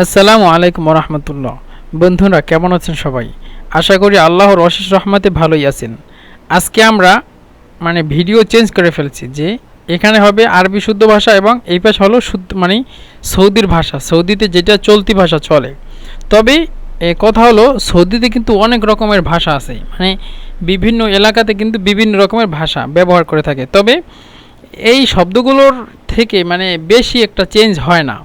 আসসালামু আলাইকুম রহমতুল্লাহ বন্ধুরা, কেমন আছেন সবাই? আশা করি আল্লাহর অশেষ রহমতে ভালোই আছেন। আজকে আমরা মানে ভিডিও চেঞ্জ করে ফেলছি যে, এখানে হবে আরবি শুদ্ধ ভাষা এবং এই পাশ হলো শুদ্ধ মানে সৌদির ভাষা। সৌদিতে যেটা চলতি ভাষা চলে। তবে কথা হলো, সৌদিতে কিন্তু অনেক রকমের ভাষা আছে। মানে বিভিন্ন এলাকাতে কিন্তু বিভিন্ন রকমের ভাষা ব্যবহার করে থাকে। তবে, এই শব্দগুলোর থেকে মানে বেশি একটা চেঞ্জ হয় না।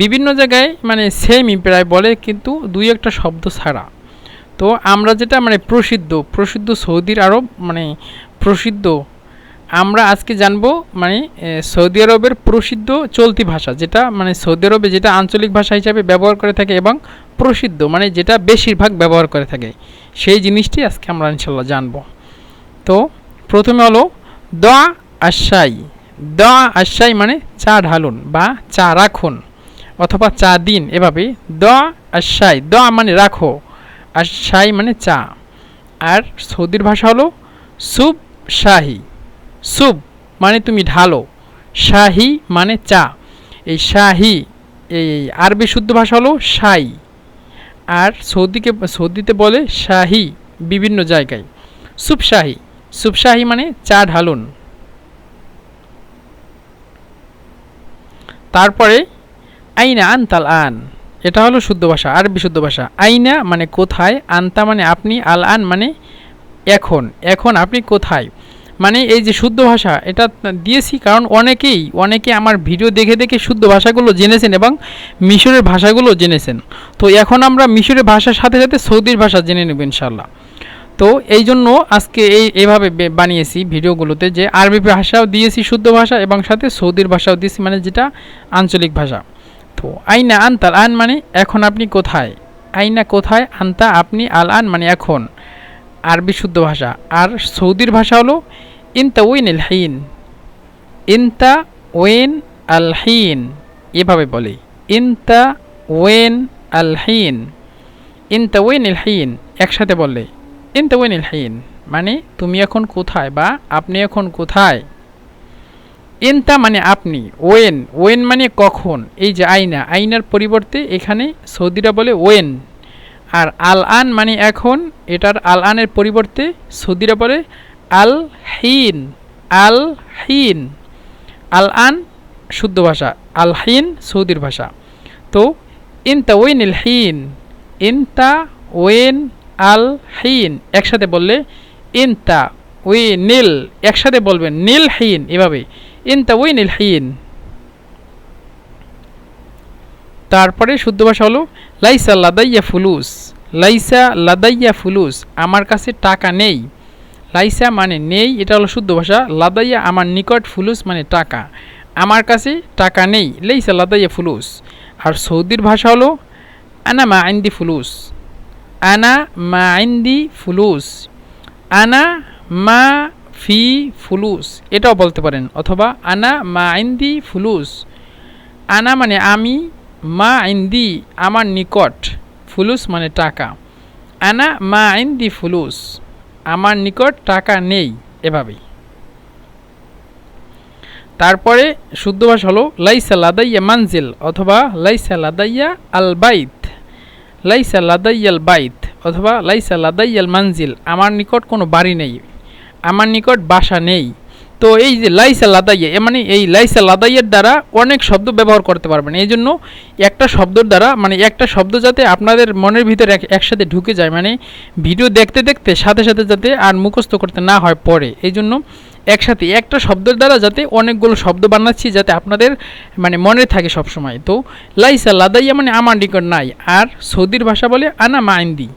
বিভিন্ন জায়গায় মানে সেমই প্রায় বলে, কিন্তু দুই একটা শব্দ ছাড়া। তো আমরা যেটা মানে প্রসিদ্ধ প্রসিদ্ধ সৌদির আরব মানে প্রসিদ্ধ, আমরা আজকে জানব মানে সৌদি আরবের প্রসিদ্ধ চলতি ভাষা, যেটা মানে সৌদি আরবে যেটা আঞ্চলিক ভাষা হিসাবে ব্যবহার করে থাকে এবং প্রসিদ্ধ মানে যেটা বেশিরভাগ ব্যবহার করে থাকে। সেই জিনিসটি আজকে আমরা ইনশাল্লাহ জানব। তো প্রথমে হলো দ আশাই দ আশাই মানে চা ঢালুন বা চা রাখুন। অথবা চা দিন এভাবে দ আর আশাই দ মানে রাখো। আর আশাই মানে চা। আর সৌদির ভাষা হলো সুপ শাহি। সুপ মানে তুমি ঢালো। শাহি মানে চা। এই শাহি, এই আরবি শুদ্ধ ভাষা হলো শাই আর সৌদিকে, সৌদিতে বলে শাহি বিভিন্ন জায়গায়। সুপ শাহি। সুপ শাহি মানে চা ঢালুন। তারপরে আইনা আনতাল আন? এটা হলো শুদ্ধ ভাষা, আরবি শুদ্ধ ভাষা। আইনা মানে কোথায়, আনতা মানে আপনি, আল আন মানে এখন। এখন আপনি কোথায়? মানে এই যে শুদ্ধ ভাষা, এটা দিয়েছি কারণ অনেকেই, অনেকে আমার ভিডিও দেখে দেখে শুদ্ধ ভাষাগুলো জেনেছেন এবং মিশরের ভাষাগুলো জেনেছেন। তো এখন আমরা মিশরের ভাষার সাথে সাথে সৌদির ভাষা জেনে নেব ইনশাল্লাহ তো এই জন্য আজকে এই, এভাবে বানিয়েছি ভিডিওগুলোতে যে আরবি ভাষাও দিয়েছি শুদ্ধ ভাষা এবং সাথে সৌদির ভাষাও দিয়েছি মানে যেটা আঞ্চলিক ভাষা। তো আইনা আনতাল আন মানে এখন আপনি কোথায়? আইনা কোথায়? আনতা আপনি আল আন মানে এখন। আরবি শুদ্ধ ভাষা। আর সৌদির ভাষা হলো, ইনতা ওয়েন এল হিন ইনতা ওয়েন আল হিন এভাবে বলে। ইনতা ওয়েন আল হিন ইনতা ওয়েন এল হিন একসাথে বললে ইনতা ওয়েন এল হিন মানে তুমি এখন কোথায় বা আপনি এখন কোথায়? ইনতা মানে আপনি, ওয়েন ওয়েন মানে কখন, এই যে আইনা, আইনার পরিবর্তে এখানে সৌদিরা বলে ওয়েন। আর আল আন মানে এখন, এটার আল আনের পরিবর্তে সৌদিরা বলে আল হিন আল হিন আল আন শুদ্ধ ভাষা আল হিন সৌদির ভাষা। তো ইনতা ওয়েন ইল হিন ইনতা ওয়েন আল হিন একসাথে বললে ইনতা ওয়ে নীল একসাথে বলবেন নীল হিন এভাবে। ইনতা ওয়েন ইল তারপরে শুদ্ধ ভাষা হলো, লাইসা লাদাইয়া ফুলুস, লাইসা লাদাইয়া ফুলুস, আমার কাছে টাকা নেই। লাইসা মানে নেই, এটা হলো শুদ্ধ ভাষা, লাদাইয়া আমার নিকট ফুলুস মানে টাকা, আমার কাছে টাকা নেই, লাইসা লাদাইয়া ফুলুস। আর সৌদির ভাষা হলো, আনা মা আইন্দি ফুলুস, আনা মা আইন্দি ফুলুস, আনা মা ফি ফুলুস, এটাও বলতে পারেন। অথবা আনা মা আইন্দি ফুলুস। আনা মানে আমি, মা আইন্দি আমার নিকট। ফুলুস মানে টাকা। আনা মা আইন্দি ফুলুস, আমার নিকট টাকা নেই, এভাবেই। তারপরে শুদ্ধ ভাষা হলো, লাইসা লাদাইয়া মানজিল, অথবা লাইসা লাদাইয়া আল বাইত। লাইসা লাদাইয়াল বাইত, অথবা লাইসা লাদাইয়াল মানজিল, আমার নিকট কোনো বাড়ি নেই। আমার নিকট বাসা নেই। তো এই যে লাইসা লাদাইয়া মানে এই লাইসা লাদাইয়ের দ্বারা অনেক শব্দ ব্যবহার করতে পারবেন। এই জন্য একটা শব্দর দ্বারা মানে একটা শব্দ যাতে আপনাদের মনের ভিতরে এক- একসাথে ঢুকে যায় মানে ভিডিও দেখতে দেখতে সাথে সাথে যাতে আর মুখস্থ করতে না হয় পরে এই জন্য একসাথে একটা শব্দের দ্বারা যাতে অনেকগুলো শব্দ বানাচ্ছি, যাতে আপনাদের মানে মনে থাকে সব সময় তো লাইসা লাদাইয়া মানে আমার নিকট নাই, আর সৌদির ভাষা বলে আনা মাইন্দি।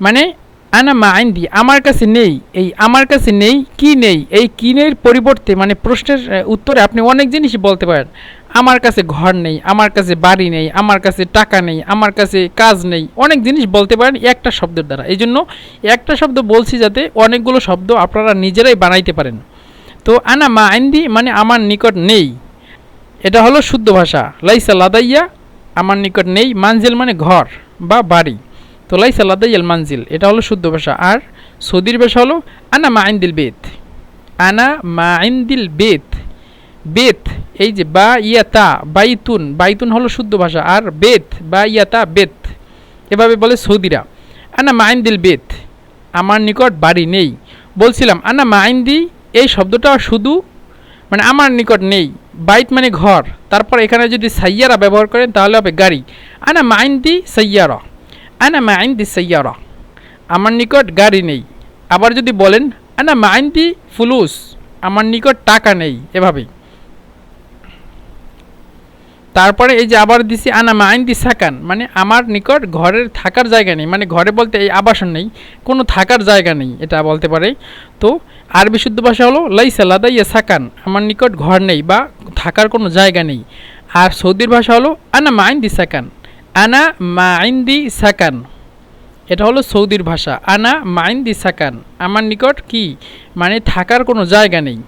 মানে আনা মা আইন্দি, আমার কাছে নেই। এই আমার কাছে নেই, কি নেই? এই কিনের পরিবর্তে মানে প্রশ্নের উত্তরে আপনি অনেক জিনিসই বলতে পারেন। আমার কাছে ঘর নেই, আমার কাছে বাড়ি নেই, আমার কাছে টাকা নেই, আমার কাছে কাজ নেই, অনেক জিনিস বলতে পারেন একটা শব্দের দ্বারা। এই জন্য একটা শব্দ বলছি যাতে অনেকগুলো শব্দ আপনারা নিজেরাই বানাইতে পারেন। তো আনা মা আইন্দি মানে আমার নিকট নেই। এটা হলো শুদ্ধ ভাষা। লাইসা লাদাইয়া, আমার নিকট নেই, মানজিল মানে ঘর বা বাড়ি। তো লাইসা লাদাইয়াল মানজিল, এটা হলো শুদ্ধ ভাষা। আর সৌদির ভাষা হলো আনা মা আইন্দিল বেত। আনা মা আইন্দিল বেত। বেত, এই যে বা ইয়াতা বাইতুন বাইতুন হলো শুদ্ধ ভাষা। আর বেত, বা ইয়াতা বেত। এভাবে বলে সৌদিরা। আনা মাইন্দিল বেত। আমার নিকট বাড়ি নেই। বলছিলাম, আনা মাইন্দি এই শব্দটা শুধু মানে আমার নিকট নেই। বাইট মানে ঘর। তারপর এখানে যদি সাইয়ারা ব্যবহার করেন, তাহলে হবে গাড়ি। আনা মাইন্দি সাইয়ারা। আনা মাইন্দি সাইয়ারা? আমার নিকট গাড়ি নেই। আবার যদি বলেন, আনা মাইন্দি ফুলুস? আমার নিকট টাকা নেই। এভাবেই। তারপরে এই যে আবার দিছি, আনা মাইন দি সাকান? মানে আমার নিকট ঘরের থাকার জায়গা নেই। মানে ঘরে বলতে এই আবাসন নেই, কোনো থাকার জায়গা নেই, এটা বলতে পারে। তো আরবি শুদ্ধ ভাষা হলো, লাইসা লাদাইয়া সাকান, আমার নিকট ঘর নেই বা থাকার কোনো জায়গা নেই। আর সৌদির ভাষা হলো, আনা মাইন দি সাকান। আনা মাইন দি সাকান। এটা হলো সৌদির ভাষা। আনা মাইন দি সাকান। আমার নিকট কি? মানে থাকার কোনো জায়গা নেই।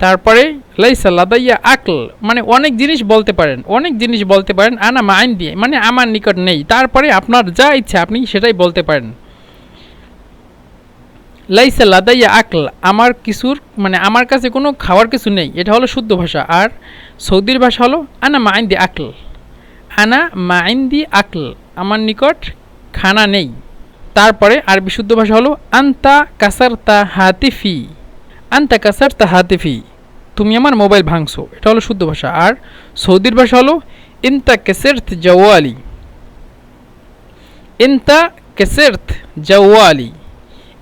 তারপরে লাইসা লাদাইয়া আকল। মানে অনেক জিনিস বলতে পারেন। অনেক জিনিস বলতে পারেন আনা মাইন দিয়ে মানে আমার নিকট নেই। তারপরে আপনার যা ইচ্ছা আপনি সেটাই বলতে পারেন। লাইসা লাদাইয়া আকল। আমার কিছুর মানে আমার কাছে কোনো খাওয়ার কিছু নেই। এটা হলো শুদ্ধ ভাষা। আর সৌদির ভাষা হলো আনা মাইন দি আকল। আনা মাইন্দি আকল। আমার নিকট খানা নেই। তারপরে আর বিশুদ্ধ ভাষা হলো, আন্তা কাসারতা হাতিফি। আন্তা কাসারতা হাতিফি। তুমি আমার মোবাইল ভাঙছো। এটা হলো শুদ্ধ ভাষা। আর সৌদির ভাষা হলো, ইন্তা কেসের্থ জওয়ালি। ইন্তা কেসের্থ জওয়ালি।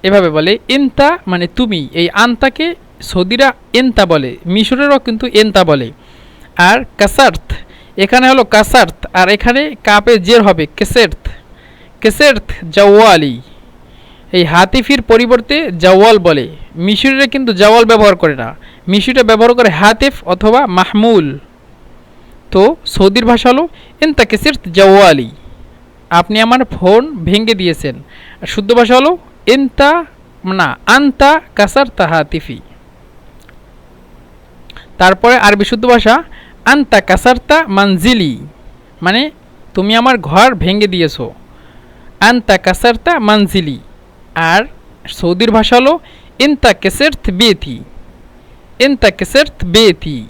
এভাবে বলে, ইন্তা মানে তুমি। এই আন্তাকে সৌদিরা এন্তা বলে। মিশরেরও কিন্তু এন্তা বলে। আর কাসার্থ এখানে হলো কাসার্থ আর এখানে কাপে জের হবে কেসের্থ কেসের্থ জওয়ালি। এই হাতিফির পরিবর্তে জাওয়াল বলে। মিশরিরা কিন্তু জাওয়াল ব্যবহার করে না। মিশরিরা ব্যবহার করে হাতিফ অথবা মাহমুল। তো সৌদির ভাষা হলো এন্তা কেসির্ত জাওয়ালি। আপনি আমার ফোন ভেঙে দিয়েছেন। আর শুদ্ধ ভাষা হলো এন্তা, না, আন্তা কাসার হাতিফি। তারপরে আরবি শুদ্ধ ভাষা আন্তা কাসারতা মানজিলি। মানে তুমি আমার ঘর ভেঙে দিয়েছ। আন্তা কাসারতা মানজিলি। আর সৌদির ভাষা হলো ইন্তা কেসের্থ বেথি ইন্তা কেসের্থ বেথি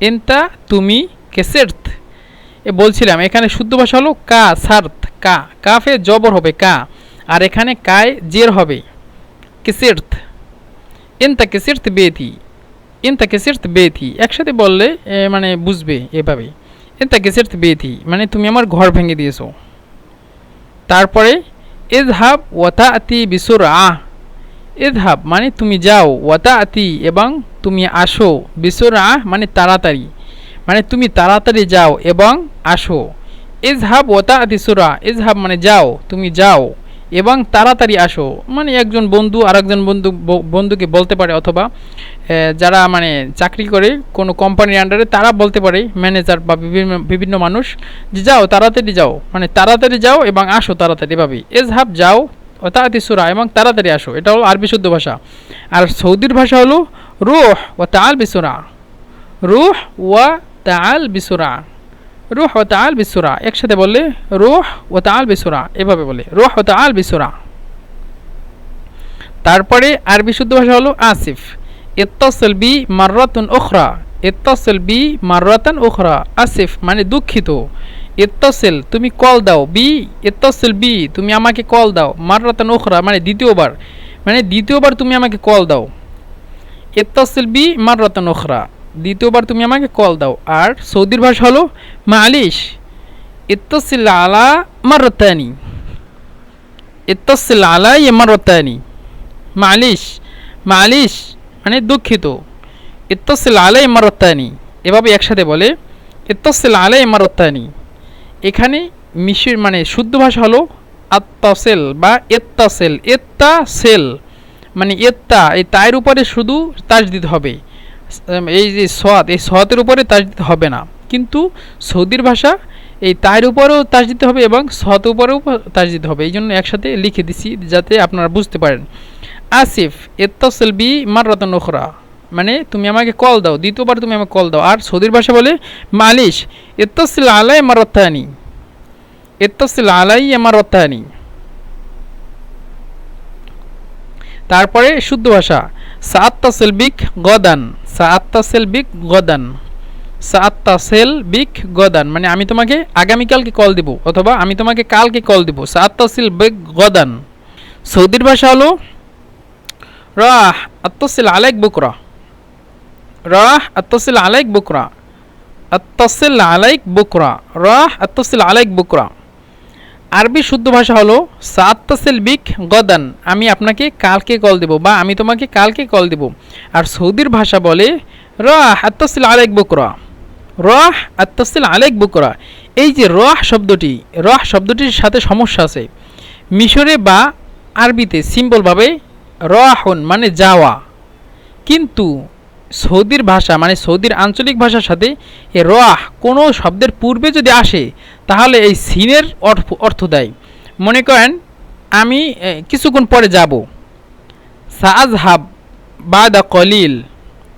ইন্তা তুমি কেসের্থ। এ বলছিলাম, এখানে শুদ্ধ ভাষা হলো কা, সার্থ, কা। কাফে জবর হবে কা। আর এখানে কায়, জের হবে। কেসের্থ। ইন্তা কেসের্থ বেথি ইন্তা কেসের্থ বেথি একসাথে বললে মানে বুঝবে এভাবে ইন্তা কেসের্থ বেথি মানে তুমি আমার ঘর ভেঙে দিয়েছ তারপরে ইজহাব ওয়াতা আতি বিসুর আহ ইজহাব মানে তুমি যাও ওয়াতা আতি এবং তুমি আসো বিসুর আহ মানে তাড়াতাড়ি মানে তুমি তাড়াতাড়ি যাও এবং আসো ইজহাব ওয়াতা আতি সুরা ইজহাব মানে যাও তুমি যাও এবং তাড়াতাড়ি আসো। মানে একজন বন্ধু, আরেকজন বন্ধু বন্ধুকে বলতে পারে অথবা যারা মানে চাকরি করে কোনো কোম্পানির আন্ডারে তারা বলতে পারে ম্যানেজার বা বিভিন্ন বিভিন্ন মানুষ, যে যাও, তাড়াতাড়ি যাও। মানে তাড়াতাড়ি যাও এবং আসো তাড়াতাড়ি এভাবেই। এজহাব যাও তাড়াতাড়ি সুরা এবং তাড়াতাড়ি আসো। এটা হলো আরবি শুদ্ধ ভাষা। আর সৌদির ভাষা হলো রুহ ও তাল বিসুরা রুহ ওয়া তাল বিসুরা রুহ ও তাল বিসুরা। একসাথে বললে, রুহ ও তাল বিসুরা। এভাবে বলে, রুহ ও তাল বিসুরা। তারপরে আরবি শুদ্ধ ভাষা হলো আসিফ। ইত্তাসিল বি মাররাতুন উখরা। ইত্তাসিল বি মাররাতান উখরা। আসিফ মানে দুঃখিত। ইত্তাসিল, তুমি কল দাও। বি, ইত্তাসিল বি, তুমি আমাকে কল দাও। মাররাতান উখরা মানে দ্বিতীয়বার। মানে দ্বিতীয়বার তুমি আমাকে কল দাও। ইত্তাসিল বি মাররাতান উখরা। দ্বিতীয়বার তুমি আমাকে কল দাও। আর সৌদির ভাষা হলো মালিশ। ইত্তাসিল আলা মাররাতানি ইত্তাসিল আলা মাররাতানি মালিশ মালিশ মানে দুঃখিত। ইত্তসিল আলাই মারত্তানি এভাবে একসাথে বলে ইত্তসিল আলাই মারত্তানি এখানে মিশির মানে শুদ্ধ ভাষা হলো আত্তাসেল বা এত্তাসেল এত্তা সেল মানে এত্তা এই তায়ের উপরে শুধু তাজ দিতে হবে। এই যে সৎ এই সতের উপরে তাজ দিতে হবে না। কিন্তু সৌদির ভাষা এই তায়ের উপরেও তাজ দিতে হবে এবং সৎ উপরেও তাজ দিতে হবে। এই জন্য একসাথে লিখে দিছি যাতে আপনারা বুঝতে পারেন। আসিফ এত্তসেল বি মাররতন ওখরা মানে তুমি আমাকে কল দাও, দ্বিতীয়বার তুমি আমাকে কল দাও। আর সৌদির ভাষা বলে, মালিশ এত্তসিল আলাই মারত্তানি এত্তসিল আলাই মারত্তানি তারপরে শুদ্ধ ভাষা সাআত্তাসিল বিক গদান সাআত্তাসিল বিক গদান সাআত্তাসিল বিক গদান। মানে আমি তোমাকে আগামীকালকে কল দিব, অথবা আমি তোমাকে কালকে কল দিব সাআত্তাসিল বিক গদান। সৌদির ভাষা হলো, রাহ আত্তাসিল আলাইক বুকরা, রাহ আত্তাসিল আলাইক বুকরা আত্তাসিল আলাইক বুকরা, রাহ আত্তাসিল আলাইক বুকরা। আরবি শুদ্ধ ভাষা হলো সাত্তাসিল বিক গদান। আমি আপনাকে কালকে কল দেব বা আমি তোমাকে কালকে কল দেব। আর সৌদির ভাষা বলে, রাহ আত্তাসিল আলেক বুকরা। রাহ আত্তাসিল আলেক বুকরা। এই যে রাহ শব্দটি, রাহ শব্দটির সাথে সমস্যা আছে। মিশরে বা আরবিতে সিম্পলভাবে রাহুন মানে যাওয়া। কিন্তু সৌদির ভাষা মানে সৌদির আঞ্চলিক ভাষার সাথে এ রাহ কোনো শব্দের পূর্বে যদি আসে, তাহলে এই সিনের অর্থ দেয়। মনে করেন, আমি কিছুক্ষণ পরে যাব। সাজ হাব বা দ্য কলিল।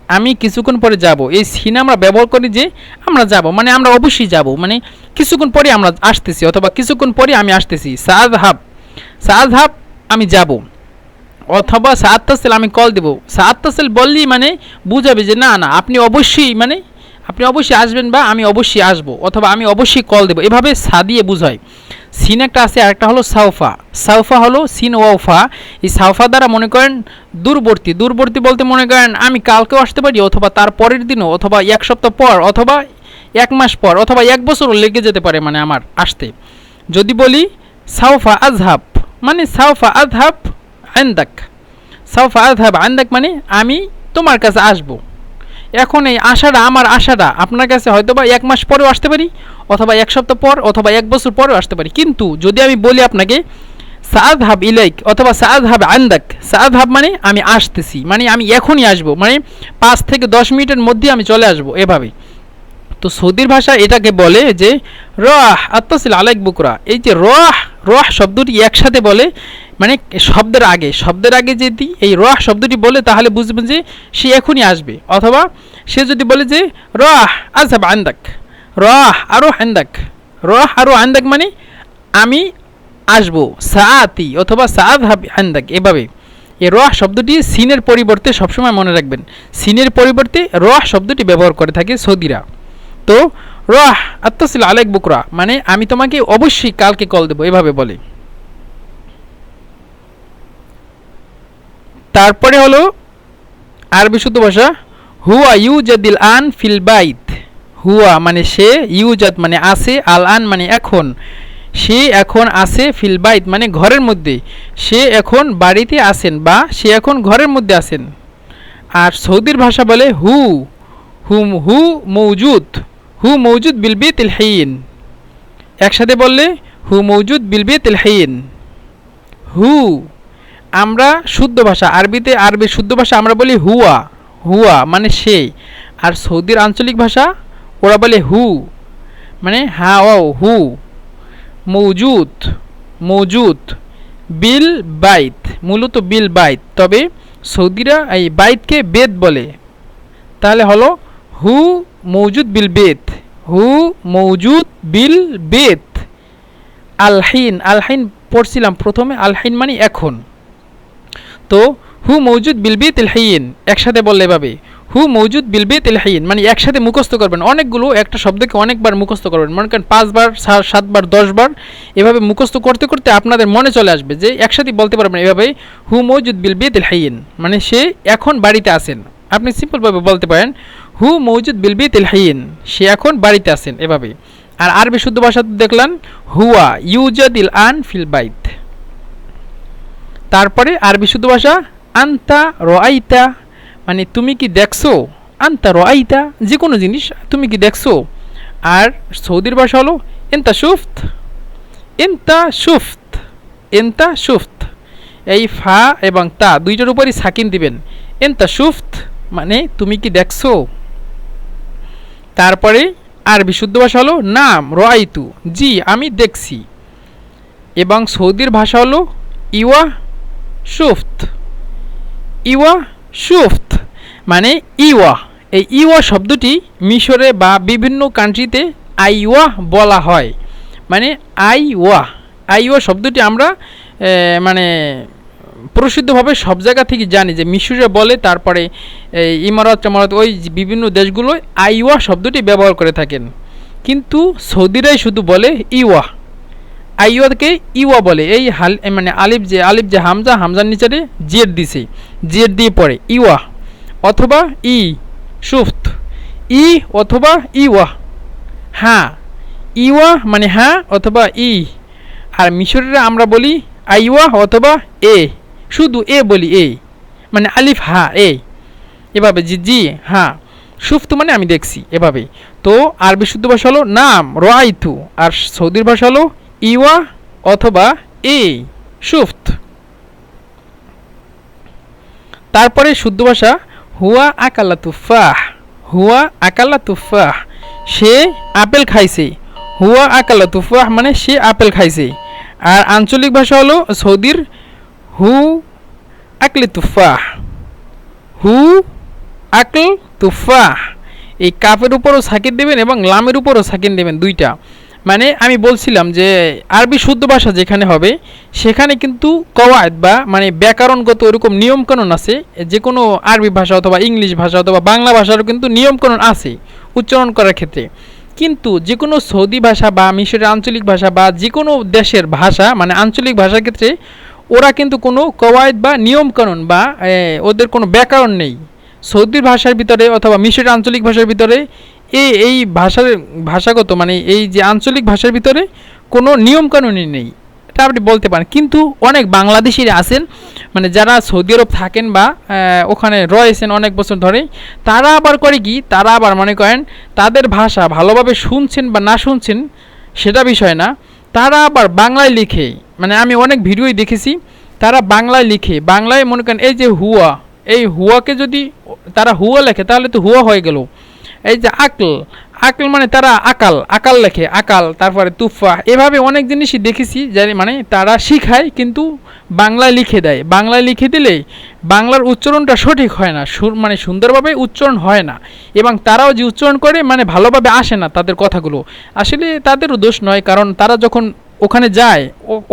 আমি কিছুক্ষণ পরে যাব। এই সিন আমরা ব্যবহার করি যে, আমরা যাব। মানে আমরা অবশ্যই যাব। মানে কিছুক্ষণ পরে আমরা আসতেছি, অথবা কিছুক্ষণ পরে আমি আসতেছি। সাজ হাব সাজ হাব আমি যাব। অথবা সাত তাসেল আমি কল দেবো। সাত তাসেল বললেই মানে বুঝাবে যে, না না, আপনি অবশ্যই মানে আপনি অবশ্যই আসবেন বা আমি অবশ্যই আসব, অথবা আমি অবশ্যই কল দেবো। এভাবে সা দিয়ে বুঝায়। সিন একটা আছে, আরেকটা হলো সাউফা সাউফা হলো সিন ওয়াফা এই সাউফা দ্বারা মনে করেন দূরবর্তী। দূরবর্তী বলতে মনে করেন, আমি কালকেও আসতে পারি, অথবা তার পরের দিনও, অথবা এক সপ্তাহ পর, অথবা এক মাস পর, অথবা এক বছরও লেগে যেতে পারে মানে আমার আসতে। যদি বলি সাউফা আজহাব মানে সাউফা আজহাব আন্দাক সাউফা আজহাব আন্দাক মানে আমি তোমার কাছে আসব। এখন এই আশাটা আমার আশাটা। আপনার কাছে হয়তো বা এক মাস পরেও আসতে পারি, অথবা এক সপ্তাহ পর, অথবা এক বছর পরেও আসতে পারি। কিন্তু যদি আমি বলি আপনাকে সাদ হাব ইলাইক অথবা সাদ হাব আন্দাক সাদ হাব মানে আমি আসতেছি। মানে আমি এখনই আসব। মানে পাঁচ থেকে দশ মিনিটের মধ্যে আমি চলে আসব এভাবে। তো সৌদির ভাষা এটাকে বলে যে রহ আত্মসিল আলাইক বুকরা এই যে রহ রহ শব্দটি একসাথে বলে মানে শব্দের আগে শব্দের আগে যদি এই রহ শব্দটি বলে, তাহলে বুঝবেন যে সে এখনই আসবে। অথবা সে যদি বলে যে রহ আজহাব আন্দাক রহ আরও আন্দাক রহ আরও আন্দাক মানে আমি আসব, সাআতি অথবা সাদ হাব আন্দাক, এভাবে। এই রহ শব্দটি সিনের পরিবর্তে সবসময় মনে রাখবেন। সিনের পরিবর্তে রহ শব্দটি ব্যবহার করে থাকে সৌদিরা। তো রহ আত্মসিল আলেক বুকরা। মানে আমি তোমাকে অবশ্যই কালকে কল দেবো, এভাবে বলে। তারপরে হলো আরবি শুদ্ধ ভাষা, হুয়া ইউজাদিল আন ফিল বাইত। হুয়া মানে সে, ইউজাদ মানে আছে, আল আন মানে এখন। সে এখন আছে ফিল বাইত মানে ঘরের মধ্যে। সে এখন বাড়িতে আছেন বা সে এখন ঘরের মধ্যে আছেন। আর সৌদির ভাষা বলে হু, হুম, হু, মৌজুদ। হু মৌজুদ বিলবি তিলহীন একসাথে বললে, হু মৌজুদ বিলবি তিলহীন হু, আমরা শুদ্ধ ভাষা, আরবিতে আরবি শুদ্ধ ভাষা আমরা বলি হুয়া হুয়া মানে সে। আর সৌদির আঞ্চলিক ভাষা ওরা বলে হু মানে হা ও হু। মৌজুদ মৌজুদ বিল বাইত, মূলত বিল বাইত। তবে সৌদিরা এই বাইতকে বেদ বলে। তাহলে হলো হু মৌজুদ বিল বেত। হু মৌজুদ বিল বেত। আলহিন আলহিন পড়ছিলাম প্রথমে, আলহিন মানে এখন। তো হু মৌজুদ বিলবি তিলহাইন একসাথে বললে এভাবে। হু মৌজুদ বিলবি তিলহাইন মানে একসাথে মুখস্থ করবেন। অনেকগুলো একটা শব্দকে অনেকবার মুখস্থ করবেন। মনে করেন পাঁচবার সাতবার, দশবার, এভাবে মুখস্থ করতে করতে আপনাদের মনে চলে আসবে যে একসাথে বলতে পারবেন এভাবে, হু মৌজুদ বিলবি তিলহাইন মানে সে এখন বাড়িতে আছেন। আপনি সিম্পলভাবে বলতে পারেন হু মৌজুদ বিলবি তিলহাইন সে এখন বাড়িতে আছেন এভাবে আর আরবি শুদ্ধ ভাষা দেখলেন, হুয়া ইউজাদিল আন ফিল বাইত। তারপরে আরবি শুদ্ধ ভাষা, আন্তা রআইতা মানে তুমি কি দেখছ? আন্তা রআইতা যে কোনো জিনিস তুমি কি দেখছ? আর সৌদির ভাষা হলো, এন্তা সুফত। এন্তা সুফত এন্তা সুফত। এই ফা এবং তা দুইটার উপরই সাকিন দিবেন। এন্তা সুফত মানে তুমি কি দেখছ? তারপরে আর বিশুদ্ধ ভাষা হলো নাম রআইতু জি, আমি দেখছি। এবং সৌদির ভাষা হলো ইওয়া সুফত। ইওয়া সুফত মানে ইওয়া। এই ইওয়া শব্দটি মিশরে বা বিভিন্ন কান্ট্রিতে আইওয়া বলা হয়। মানে আইওয়া। আইওয়া শব্দটি আমরা মানে প্রসিদ্ধভাবে সব জায়গা থেকে জানি যে মিশরে বলে, তারপরে ইমারত টামারত ওই বিভিন্ন দেশগুলো আইওয়া শব্দটি ব্যবহার করে থাকেন। কিন্তু সৌদিরাই শুধু বলে ইওয়া। আইওয়াকে ইওয়া বলে। এই হাল মানে আলিফ যে আলিফ যে হামজা, হামজার নিচারে জেড দিছে। জেড দিয়ে পড়ে, ইওয়া। অথবা ই, সুফত। ই অথবা ইওয়া। হ্যাঁ ইওয়া মানে হ্যাঁ অথবা ই। আর মিশরেরা আমরা বলি আইওয়া অথবা এ। শুধু এ বলি এ মানে আলিফ, হা, এ। এভাবে জি জি হ্যাঁ সুফতু মানে আমি দেখছি এভাবে। তো আরবি শুদ্ধ ভাষা হলো নাম রাইতু আর সৌদির ভাষা হলো ইওয়া অথবা এ, সুফত। তারপরে শুদ্ধ ভাষা হুয়া আকাল্লা তুফাহ, হুয়া আকাল্লা তুফাহ, সে আপেল খাইছে। হুয়া আকাল্লা তুফাহ মানে সে আপেল খাইছে। আর আঞ্চলিক ভাষা হলো সৌদির হু আকলি তুফাহ হু আকল তুফাহ এই কাপের উপরও সাকিন দেবেন এবং লামের উপরও সাকিন দেবেন দুইটা। মানে আমি বলছিলাম যে, আরবি শুদ্ধ ভাষা যেখানে হবে, সেখানে কিন্তু কওয়ায়দ বা মানে ব্যাকরণগত ওরকম নিয়মকানুন আছে। যে কোনো আরবি ভাষা অথবা ইংলিশ ভাষা অথবা বাংলা ভাষারও কিন্তু নিয়মকানুন আছে উচ্চারণ করার ক্ষেত্রে। কিন্তু যে কোনো সৌদি ভাষা বা মিশরের আঞ্চলিক ভাষা বা যে কোনো দেশের ভাষা মানে আঞ্চলিক ভাষার ক্ষেত্রে ওরা কিন্তু কোনো কওয়ায়দ বা নিয়মকানুন বা ওদের কোনো ব্যাকরণ নেই। সৌদির ভাষার ভিতরে অথবা মিশরের আঞ্চলিক ভাষার ভিতরে এই এই ভাষার ভাষাগত মানে এই যে আঞ্চলিক ভাষার ভিতরে কোনো নিয়মকানুনই নেই। এটা আপনি বলতে পারেন। কিন্তু অনেক বাংলাদেশিরা আছেন মানে যারা সৌদি আরব থাকেন বা ওখানে রয়েছেন অনেক বছর ধরে তারা আবার করে কি? তারা আবার মনে করেন তাদের ভাষা ভালোভাবে শুনছেন বা না শুনছেন সেটা বিষয় না। তারা আবার বাংলায় লিখে মানে আমি অনেক ভিডিওই দেখেছি, তারা বাংলায় লিখে, বাংলায় মনে করেন এই যে হুয়া, এই হুয়াকে যদি তারা হুয়া লেখে, তাহলে তো হুয়া হয়ে গেল। এই যে আকল আকল মানে তারা আকাল আকাল লেখে, আকাল, তারপরে তুফা, এভাবে অনেক জিনিসই দেখেছি, জানি মানে তারা শিখায়, কিন্তু বাংলায় লিখে দেয়। বাংলায় লিখে দিলে বাংলার উচ্চারণটা সঠিক হয় না মানে সুন্দরভাবে উচ্চারণ হয় না, এবং তারাও যে উচ্চারণ করে মানে ভালোভাবে আসে না তাদের কথাগুলো। আসলে তাদেরও দোষ নয়, কারণ তারা যখন ওখানে যায়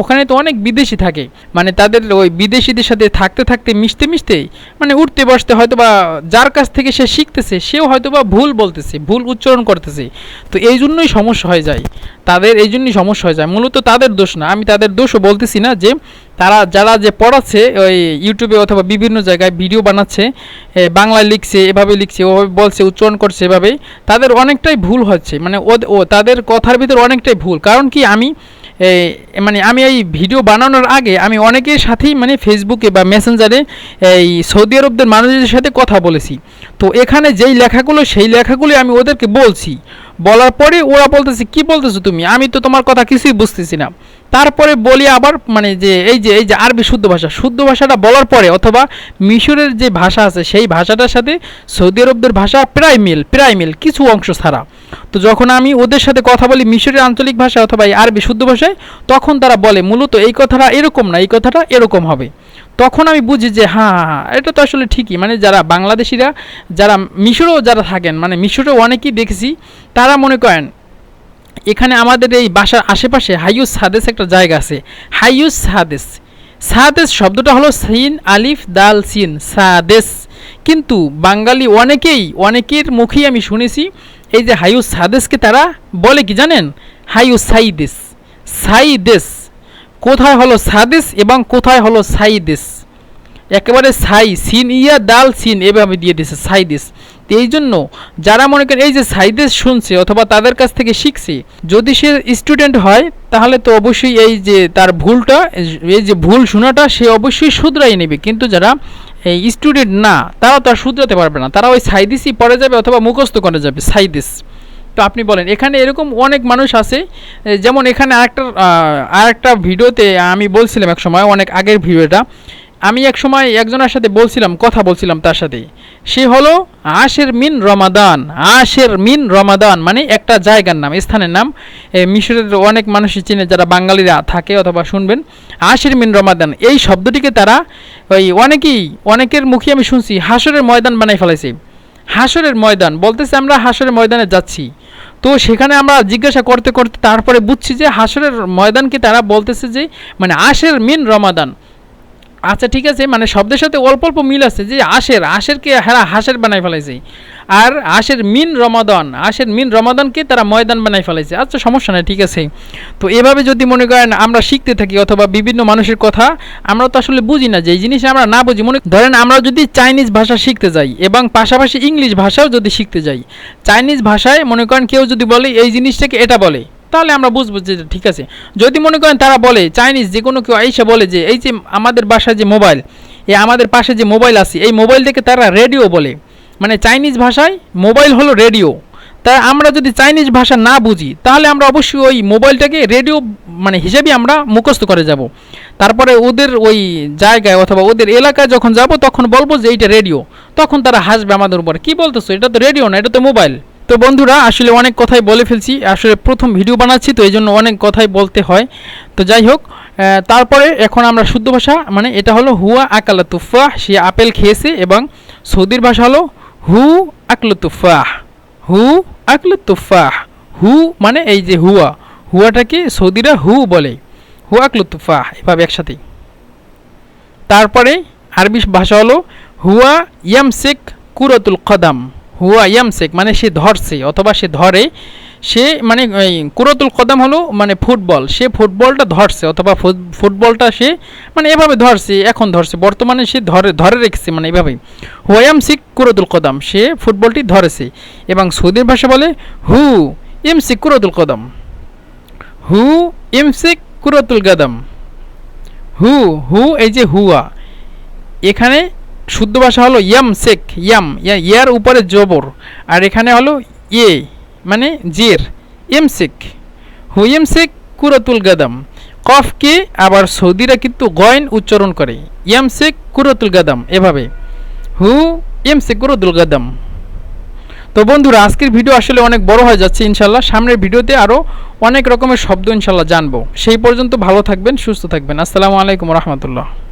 ওখানে তো অনেক বিদেশি থাকে। মানে তাদের ওই বিদেশিদের সাথে থাকতে থাকতে মিশতে মিশতে মানে উঠতে বসতে হয়তো বা যার কাছ থেকে সে শিখতেছে, সেও হয়তো বা ভুল বলতেছে, ভুল উচ্চারণ করতেছে। তো এই জন্যই সমস্যা হয়ে যায়। তাদের এই জন্যই সমস্যা হয়ে যায়। মূলত তাদের দোষ না। আমি তাদের দোষও বলতেছি না যে, তারা, যারা যে পড়াচ্ছে ওই ইউটিউবে অথবা বিভিন্ন জায়গায় ভিডিও বানাচ্ছে বাংলায় লিখছে, এভাবে লিখছে, ওভাবে বলছে, উচ্চারণ করছে, এভাবে, তাদের অনেকটাই ভুল হচ্ছে। মানে ও, তাদের কথার ভিতর অনেকটাই ভুল। কারণ কি আমি মানে আমি এই ভিডিও বানানোর আগে আমি অনেকের সাথেই মানে ফেসবুকে বা মেসেঞ্জারে এই সৌদি আরবদের মানুষদের সাথে কথা বলেছি। তো এখানে যেই লেখাগুলো, সেই লেখাগুলি আমি ওদেরকে বলছি। বলার পরে ওরা বলতেছে, কি বলতেছো তুমি? আমি তো তোমার কথা কিছুই বুঝতেছি না। তারপরে বলি আবার মানে যে, এই যে এই যে আরবি শুদ্ধ ভাষা, শুদ্ধ ভাষাটা বলার পরে অথবা মিশরের যে ভাষা আছে, সেই ভাষাটার সাথে সৌদি আরবদের ভাষা প্রায় মিল প্রায় মিল, কিছু অংশ ছাড়া। তো যখন আমি ওদের সাথে কথা বলি মিশরের আঞ্চলিক ভাষা অথবা আরবি শুদ্ধ ভাষায়, তখন তারা বলে, মূলত এই কথাটা এরকম না, এই কথাটা এরকম হবে। তখন আমি বুঝি যে হ্যাঁ হ্যাঁ হ্যাঁ এটা তো আসলে ঠিকই। মানে যারা বাংলাদেশিরা, যারা মিশরেও যারা থাকেন মানে মিশরেও অনেকেই দেখেছি, তারা মনে করেন, এখানে আমাদের এই বাসার আশেপাশে হাইউস সাদেস একটা জায়গা আছে। হাইউস সাদেস সাদেস শব্দটা হলো সিন, আলিফ, দাল, সিন। সাদেস। কিন্তু বাঙালি অনেকেই, অনেকের মুখেই আমি শুনেছি, এই যে হাইউস সাদেসকে তারা বলে কি জানেন? হাইউস সাইদেস। সাইদেস। কোথায় হলো সাদেস এবং কোথায় হলো সাইদেস? একেবারে সাই, সিন ইয়া, দাল, সিন, এভাবে দিয়ে দিছে সাইদেশ তো এই জন্য যারা মনে করেন এই যে সাইদেশ শুনছে অথবা তাদের কাছ থেকে শিখছে, যদি সে স্টুডেন্ট হয়, তাহলে তো অবশ্যই এই যে তার ভুলটা, এই যে ভুল শোনাটা সে অবশ্যই শুধরাই নেবে। কিন্তু যারা এই স্টুডেন্ট না তারা তো আর শুধরাতে পারবে না। তারা ওই সাইদিসই পড়ে যাবে অথবা মুখস্থ করে যাবে, সাইদিস। তো আপনি বলেন, এখানে এরকম অনেক মানুষ আছে যেমন এখানে আরেকটা আরেকটা ভিডিওতে আমি বলছিলাম এক সময় অনেক আগের ভিডিওটা আমি এক সময় একজনের সাথে বলছিলাম, কথা বলছিলাম তার সাথে সে হলো আশের মিন রমাদান, আশের মিন রমাদান মানে একটা জায়গার নাম, স্থানের নাম। মিশরের অনেক মানুষই চিনে, যারা বাঙালিরা থাকে অথবা শুনবেন, আশের মিন রমাদান। এই শব্দটিকে তারা ওই অনেকেই, অনেকের মুখে আমি শুনছি হাসরের ময়দান বানাই ফেলাইছে। হাসরের ময়দান, বলতেছে আমরা হাসরের ময়দানে যাচ্ছি। তো সেখানে আমরা জিজ্ঞাসা করতে করতে তারপরে বুঝছি যে হাসরের ময়দানকে তারা বলতেছে যে মানে আশের মিন রমাদান। আচ্ছা ঠিক আছে মানে শব্দের সাথে অল্প অল্প মিল আছে যে আশের, আশেরকে হেরা হাঁসের বানাই ফেলাইছে। আর আশের মিন রমাদন, আশের মিন রমাদনকে তারা ময়দান বানাই ফেলাইছে। আচ্ছা সমস্যা নাই, ঠিক আছে। তো এভাবে যদি মনে করেন আমরা শিখতে থাকি অথবা বিভিন্ন মানুষের কথা, আমরা তো আসলে বুঝি না যে এই জিনিস আমরা না বুঝি। মনে ধরেন আমরা যদি চাইনিজ ভাষা শিখতে যাই এবং পাশাপাশি ইংলিশ ভাষাও যদি শিখতে যাই, চাইনিজ ভাষায় মনে করেন কেউ যদি বলে, এই জিনিসটাকে এটা বলে। তাহলে আমরা বুঝব যে ঠিক আছে। যদি মনে করেন তারা বলে, চাইনিজ যে কোনো কেউ এসে বলে যে, এই যে আমাদের বাসায় যে মোবাইল, এই আমাদের পাশে যে মোবাইল আছে, এই মোবাইল থেকে তারা রেডিও বলে। মানে চাইনিজ ভাষায় মোবাইল হলো রেডিও। তা আমরা যদি চাইনিজ ভাষা না বুঝি, তাহলে আমরা অবশ্যই ওই মোবাইলটাকে রেডিও মানে হিসেবে আমরা মুখস্থ করে যাব। তারপরে ওদের ওই জায়গায় অথবা ওদের এলাকায় যখন যাব, তখন বলব যে এইটা রেডিও। তখন তারা হাসবে আমাদের উপরে। কী বলতেছো? এটা তো রেডিও না, এটা তো মোবাইল। তো বন্ধুরা, আসলে অনেক কথাই বলে ফেলছি, আসলে প্রথম ভিডিও বানাচ্ছি, তো এই জন্য অনেক কথাই বলতে হয়। তো যাই হোক তারপরে এখন আমরা শুদ্ধ ভাষা মানে এটা হলো হুয়া আকালা সে আপেল খেয়েছে, এবং সৌদির ভাষা হলো হু আকলু তুফাহ হু আকলু তুফাহ হু মানে এই যে হুয়া, হুয়াটাকে সৌদিরা হু বলে। হু আকলু তুফাহ এভাবে একসাথে। তারপরে আরবি ভাষা হলো হুয়া ইয়ামসেক কুরতুল কদাম। হুয়া ইয়ামসেক মানে সে ধরছে, অথবা সে ধরে, সে মানে কুরতুল কদম হলো মানে ফুটবল, সে ফুটবলটা ধরছে, অথবা ফুটবলটা সে মানে এভাবে ধরছে, এখন ধরছে, বর্তমানে সে ধরে ধরে রেখেছে মানে এভাবেই। হুয়ায়াম সিক কুরতুল কদম, সে ফুটবলটি ধরেছে, এবং সৌদির ভাষা বলে হু ইমসিক কুরতুল কদম। হু ইমসিক কুরতুল কদম। হু হু, এই যে হুয়া, এখানে শুদ্ধ ভাষা হলো ইয়াম সেক, ইয়াম, ইয়া- ইয়ার উপরে জবর। আর এখানে হলো ইয়ে মানে জের এমসেক হু এমসেক কুরতুল গাদাম। কফকে আবার সৌদিরা কিন্তু গয়ন উচ্চারণ করে। ইয়ামসেক কুরতুল গাদাম, এভাবে। হু এমসেক কুরতুল গাদাম। তো বন্ধুরা, আজকের ভিডিও আসলে অনেক বড় হয়ে যাচ্ছে ইনশাল্লাহ সামনের ভিডিওতে আরও অনেক রকমের শব্দ ইনশাল্লাহ জানব। সেই পর্যন্ত ভালো থাকবেন, সুস্থ থাকবেন। আসসালামু আলাইকুম রহমতুল্লাহ।